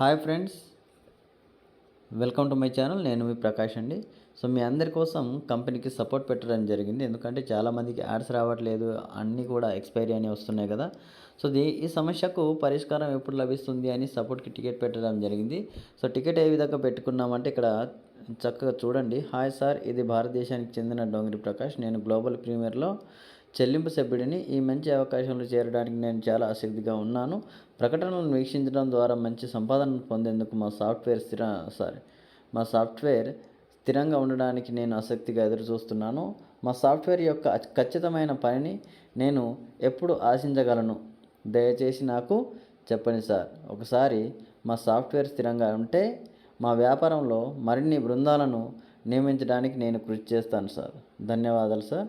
Hi friends. Welcome to my channel. నేను మీ ప్రకాష్ అండి. సో మీ అందరి కోసం కంపెనీకి సపోర్ట్ పెట్టడం జరిగింది. ఎందుకంటే చాలామందికి యాడ్స్ రావట్లేదు. అన్నీ కూడా ఎక్స్పైరీ అని వస్తున్నాయి కదా. సో దీ ఈ సమస్యకు పరిష్కారం ఎప్పుడు లభిస్తుంది అని సపోర్ట్కి టికెట్ పెట్టడం జరిగింది. సో టికెట్ ఏ విధంగా పెట్టుకున్నామంటే ఇక్కడ చక్కగా చూడండి. హాయ్ సార్ ఇది భారతదేశానికి చెందిన డోంగిరి ప్రకాష్. నేను గ్లోబల్ ప్రీమియర్లో చెల్లింపు సభ్యుడిని ఈ మంచి అవకాశంలో చేరడానికి నేను చాలా ఆసక్తిగా ఉన్నాను. ప్రకటనలను వీక్షించడం ద్వారా మంచి సంపాదన పొందేందుకు మా సాఫ్ట్వేర్ స్థిర సారీ మా సాఫ్ట్వేర్ స్థిరంగా ఉండడానికి నేను ఆసక్తిగా ఎదురుచూస్తున్నాను. మా సాఫ్ట్వేర్ యొక్క ఖచ్చితమైన పనిని నేను ఎప్పుడు ఆశించగలను? దయచేసి నాకు చెప్పండి సార్. ఒకసారి మా సాఫ్ట్వేర్ స్థిరంగా ఉంటే మా వ్యాపారంలో మరిన్ని బృందాలను నియమించడానికి నేను కృషి చేస్తాను సార్. ధన్యవాదాలు సార్.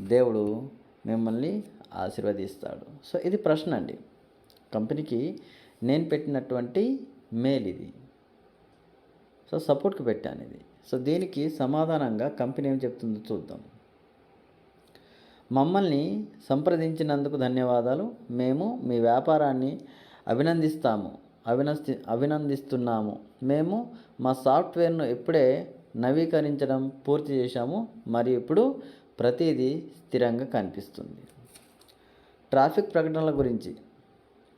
దేవుడు మిమ్మల్ని ఆశీర్వదిస్తాడు. సో ఇది ప్రశ్న అండి. కంపెనీకి నేను పెట్టినటువంటి మెయిల్ ఇది. సో సపోర్ట్కి పెట్టాను ఇది. సో దీనికి సమాధానంగా కంపెనీ ఏం చెప్తుందో చూద్దాం. మమ్మల్ని సంప్రదించినందుకు ధన్యవాదాలు. మేము మీ వ్యాపారాన్ని అభినందిస్తాము. అభినంది అభినందిస్తున్నాము. మేము మా సాఫ్ట్వేర్ను ఇప్పుడే నవీకరించడం పూర్తి చేశాము. మరియు ఇప్పుడు ప్రతిదీ స్థిరంగా కనిపిస్తుంది. ట్రాఫిక్ ప్రకటనల గురించి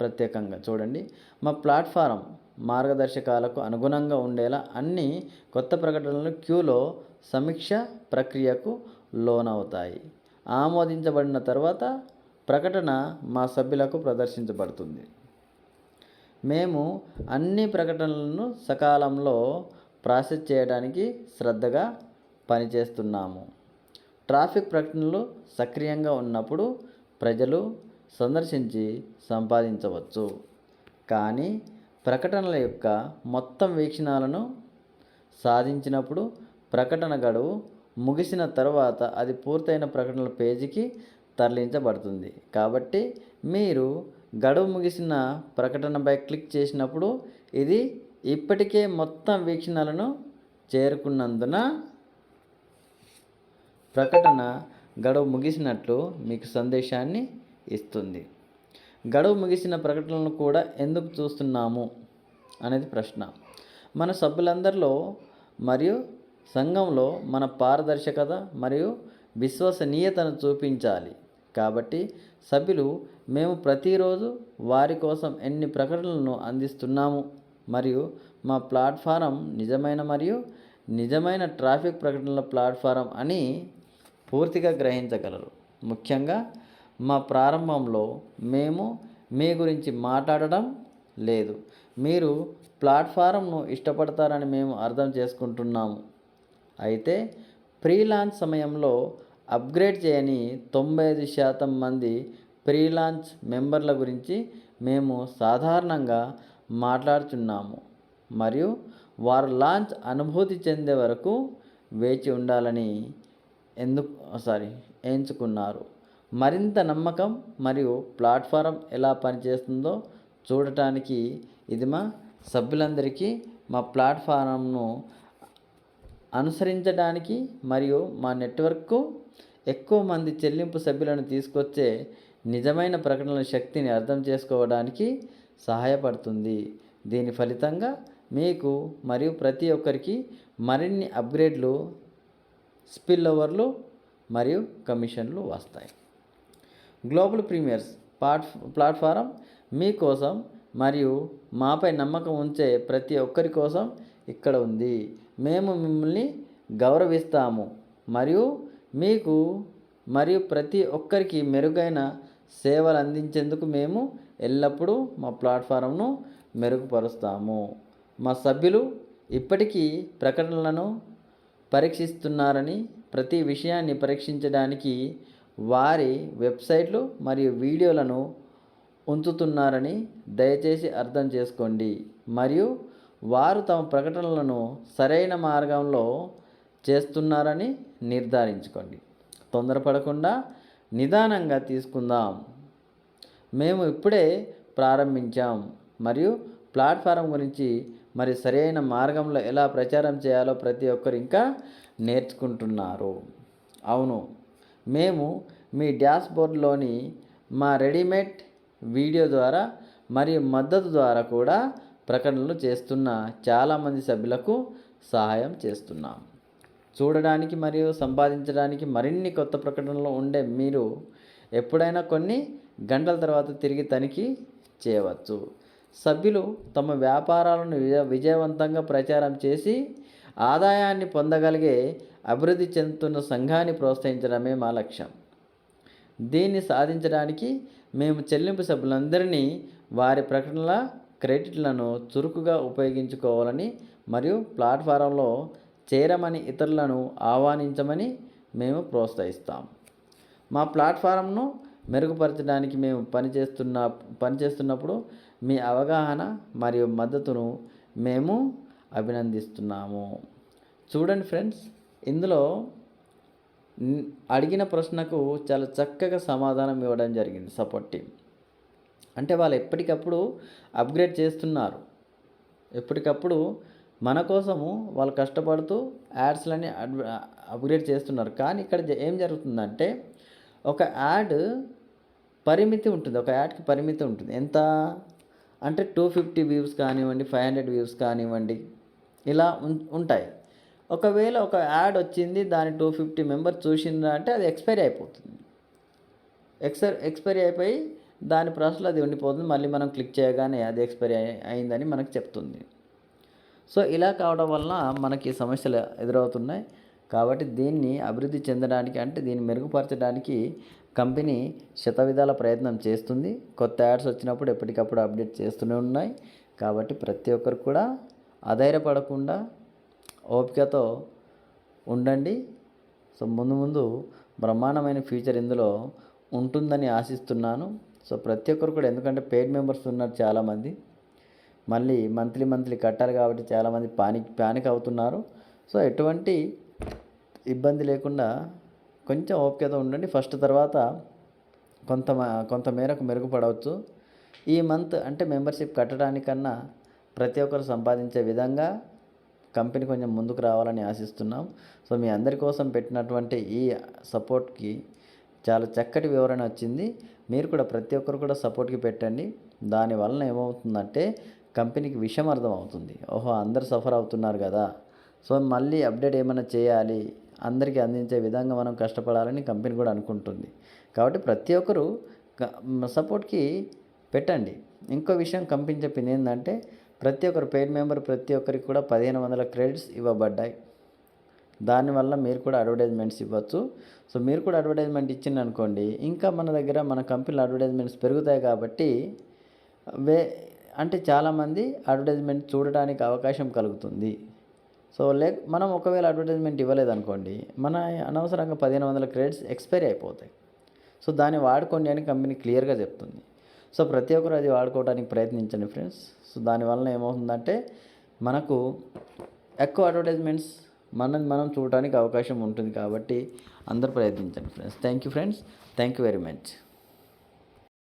ప్రత్యేకంగా చూడండి. మా ప్లాట్ఫారం మార్గదర్శకాలకు అనుగుణంగా ఉండేలా అన్ని కొత్త ప్రకటనలు క్యూలో సమీక్ష ప్రక్రియకు లోనవుతాయి. ఆమోదించబడిన తర్వాత ప్రకటన మా సభ్యులకు ప్రదర్శించబడుతుంది. మేము అన్ని ప్రకటనలను సకాలంలో ప్రాసెస్ చేయడానికి శ్రద్ధగా పనిచేస్తున్నాము. ట్రాఫిక్ ప్రకటనలు సక్రియంగా ఉన్నప్పుడు ప్రజలు సందర్శించి సంపాదించవచ్చు. కానీ ప్రకటనల యొక్క మొత్తం వీక్షణాలను సాధించినప్పుడు ప్రకటన గడువు ముగిసిన తర్వాత అది పూర్తయిన ప్రకటనల పేజీకి తరలించబడుతుంది. కాబట్టి మీరు గడువు ముగిసిన ప్రకటనపై క్లిక్ చేసినప్పుడు ఇది ఇప్పటికే మొత్తం వీక్షణాలను చేరుకున్నందున ప్రకటన గడువు ముగిసినట్లు మీకు సందేశాన్ని ఇస్తుంది. గడువు ముగిసిన ప్రకటనలను కూడా ఎందుకు చూస్తున్నాము? అనేది ప్రశ్న. మన సభ్యులందరిలో మరియు సంఘంలో మన పారదర్శకత మరియు విశ్వసనీయతను చూపించాలి. కాబట్టి సభ్యులు మేము ప్రతిరోజు వారి కోసం ఎన్ని ప్రకటనలను అందిస్తున్నాము మరియు మా ప్లాట్ఫారం నిజమైన మరియు నిజమైన ట్రాఫిక్ ప్రకటనల ప్లాట్ఫారం అని పూర్తిగా గ్రహించగలరు. ముఖ్యంగా మా ప్రారంభంలో మేము మీ గురించి మాట్లాడడం లేదు. మీరు ప్లాట్ఫారంను ఇష్టపడతారని మేము అర్థం చేసుకుంటున్నాము. అయితే ప్రీ లాంచ్ సమయంలో అప్గ్రేడ్ చేయని తొంభై ఐదు శాతం మంది ప్రీ లాంచ్ మెంబర్ల గురించి మేము సాధారణంగా మాట్లాడుతున్నాము మరియు వారు లాంచ్ అనుభూతి చెందే వరకు వేచి ఉండాలని ఎందుకు సారీ ఎంచుకున్నారు. మరింత నమ్మకం మరియు ప్లాట్ఫారం ఎలా పనిచేస్తుందో చూడటానికి ఇది మా సభ్యులందరికీ మా ప్లాట్ఫారంను అనుసరించడానికి మరియు మా నెట్వర్క్కు ఎక్కువ మంది చెల్లింపు సభ్యులను తీసుకొచ్చే నిజమైన ప్రకటనల శక్తిని అర్థం చేసుకోవడానికి సహాయపడుతుంది. దీని ఫలితంగా మీకు మరియు ప్రతి ఒక్కరికి మరిన్ని అప్గ్రేడ్లు స్పిల్ ఓవర్లు మరియు కమిషన్లు వస్తాయి. గ్లోబల్ ప్రీమియర్స్ ప్లాట్ ప్లాట్ఫారం మీకోసం మరియు మాపై నమ్మకం ఉంచే ప్రతి ఒక్కరి కోసం ఇక్కడ ఉంది. మేము మిమ్మల్ని గౌరవిస్తాము మరియు మీకు మరియు ప్రతి ఒక్కరికి మెరుగైన సేవలు అందించేందుకు మేము ఎల్లప్పుడూ మా ప్లాట్ఫారంను మెరుగుపరుస్తాము. మా సభ్యులు ఇప్పటికీ ప్రకటనలను పరీక్షిస్తున్నారని ప్రతి విషయాన్ని పరీక్షించడానికి వారి వెబ్సైట్లు మరియు వీడియోలను ఉంచుతున్నారని దయచేసి అర్థం చేసుకోండి. మరియు వారు తమ ప్రకటనలను సరైన మార్గంలో చేస్తున్నారని నిర్ధారించుకోండి. తొందరపడకుండా నిదానంగా తీసుకుందాం. మేము ఇప్పుడే ప్రారంభించాం. మరియు ప్లాట్ఫారం గురించి మరి సరైన మార్గంలో ఎలా ప్రచారం చేయాలో ప్రతి ఒక్కరు ఇంకా నేర్చుకుంటున్నారు. అవును మేము మీ డాష్బోర్డ్లోని మా రెడీమేడ్ వీడియో ద్వారా మరియు మద్దతు ద్వారా కూడా ప్రకటనలు చేస్తున్న చాలామంది సభ్యులకు సహాయం చేస్తున్నాం. చూడడానికి మరియు సంపాదించడానికి మరిన్ని కొత్త ప్రకటనలు ఉండే మీరు ఎప్పుడైనా కొన్ని గంటల తర్వాత తిరిగి తనిఖీ చేయవచ్చు. సభ్యులు తమ వ్యాపారాలను విజయవంతంగా ప్రచారం చేసి ఆదాయాన్ని పొందగలిగే అభివృద్ధి చెందుతున్న సంఘాన్ని ప్రోత్సహించడమే మా లక్ష్యం. దీన్ని సాధించడానికి మేము చెల్లింపు సభ్యులందరినీ వారి ప్రకటనల క్రెడిట్లను చురుకుగా ఉపయోగించుకోవాలని మరియు ప్లాట్ఫారంలో చేరమని ఇతరులను ఆహ్వానించమని మేము ప్రోత్సహిస్తాం. మా ప్లాట్ఫారంను మెరుగుపరచడానికి మేము పనిచేస్తున్న పనిచేస్తున్నప్పుడు మీ అవగాహన మరియు మద్దతును మేము అభినందిస్తున్నాము. చూడండి ఫ్రెండ్స్ ఇందులో అడిగిన ప్రశ్నకు చాలా చక్కగా సమాధానం ఇవ్వడం జరిగింది సపోర్ట్ టీం అంటే వాళ్ళు ఎప్పటికప్పుడు అప్గ్రేడ్ చేస్తున్నారు. ఎప్పటికప్పుడు మన కోసము వాళ్ళు కష్టపడుతూ యాడ్స్లని అడ్- అప్గ్రేడ్ చేస్తున్నారు. కానీ ఇక్కడ ఏం జరుగుతుందంటే ఒక యాడ్ పరిమితి ఉంటుంది. ఒక యాడ్కి పరిమితి ఉంటుంది. ఎంత అంటే టూ ఫిఫ్టీ వ్యూస్ కానివ్వండి ఫైవ్ హండ్రెడ్ వ్యూస్ కానివ్వండి ఇలా ఉం- ఉంటాయి. ఒకవేళ ఒక యాడ్ వచ్చింది దాని టూ ఫిఫ్టీ మెంబర్ చూసిందా అంటే అది ఎక్స్పైరీ అయిపోతుంది. ఎక్స్పైర్ ఎక్స్పైరీ అయిపోయి దాని ప్రాసెస్లో అది ఉండిపోతుంది. మళ్ళీ మనం క్లిక్ చేయగానే అది ఎక్స్పైరీ అయిందని మనకు చెప్తుంది. సో ఇలా కావడం వలన మనకి సమస్యలు ఎదురవుతున్నాయి. కాబట్టి దీన్ని అభివృద్ధి చెందడానికి అంటే దీన్ని మెరుగుపరచడానికి కంపెనీ శతవిధాల ప్రయత్నం చేస్తుంది. కొత్త యాడ్స్ వచ్చినప్పుడు ఎప్పటికప్పుడు అప్డేట్ చేస్తూనే ఉన్నాయి. కాబట్టి ప్రతి ఒక్కరు కూడా అధైర్యపడకుండా ఓపికతో ఉండండి. సో ముందు ముందు బ్రహ్మాండమైన ఫ్యూచర్ ఇందులో ఉంటుందని ఆశిస్తున్నాను. సో ప్రతి ఒక్కరు కూడా ఎందుకంటే పెయిడ్ మెంబర్స్ ఉన్నారు చాలామంది. మళ్ళీ మంత్లీ మంత్లీ కట్టాలి కాబట్టి చాలామంది పానిక్ పానిక్ అవుతున్నారు. సో ఎటువంటి ఇబ్బంది లేకుండా కొంచెం ఓపికతో ఉండండి. ఫస్ట్ తర్వాత కొంత కొంతమేరకు కొంత మేరకు మెరుగుపడవచ్చు. ఈ మంత్ అంటే మెంబర్షిప్ కట్టడానికన్నా ప్రతి ఒక్కరు సంపాదించే విధంగా కంపెనీ కొంచెం ముందుకు రావాలని ఆశిస్తున్నాం. సో మీ అందరి కోసం పెట్టినటువంటి ఈ సపోర్ట్కి చాలా చక్కటి వివరణ వచ్చింది. మీరు కూడా ప్రతి ఒక్కరు కూడా సపోర్ట్కి పెట్టండి. దాని వలన ఏమవుతుందంటే కంపెనీకి విషయం అర్థం అవుతుంది ఓహో అందరు సఫర్ అవుతున్నారు కదా. సో మళ్ళీ అప్డేట్ ఏమైనా చేయాలి? అందరికీ అందించే విధంగా మనం కష్టపడాలని కంపెనీ కూడా అనుకుంటుంది. కాబట్టి ప్రతి ఒక్కరు సపోర్ట్కి పెట్టండి. ఇంకో విషయం కంపెనీ చెప్పింది ఏంటంటే ప్రతి ఒక్కరు పెయిడ్ మెంబర్ ప్రతి ఒక్కరికి కూడా పదిహేను వందల క్రెడిట్స్ ఇవ్వబడ్డాయి. దానివల్ల మీరు కూడా అడ్వర్టైజ్మెంట్స్ ఇవ్వచ్చు. సో మీరు కూడా అడ్వర్టైజ్మెంట్ ఇచ్చింది అనుకోండి ఇంకా మన దగ్గర మన కంపెనీలో అడ్వర్టైజ్మెంట్స్ పెరుగుతాయి కాబట్టి వే అంటే చాలామంది అడ్వర్టైజ్మెంట్ చూడడానికి అవకాశం కలుగుతుంది. సో లే మనం ఒకవేళ అడ్వర్టైజ్మెంట్ ఇవ్వలేదనుకోండి మన అనవసరంగా పదిహేను వందల క్రెడిట్స్ ఎక్స్పైరీ అయిపోతాయి. సో దాన్ని వాడుకోండి అని కంపెనీ క్లియర్గా చెప్తుంది. సో ప్రతి ఒక్కరు అది వాడుకోవడానికి ప్రయత్నించండి ఫ్రెండ్స్. సో దానివల్ల ఏమవుతుందంటే మనకు ఎక్కువ అడ్వర్టైజ్మెంట్స్ మనం మనం చూడడానికి అవకాశం ఉంటుంది కాబట్టి అందరూ ప్రయత్నించండి friends. Thank you friends. Thank you very much.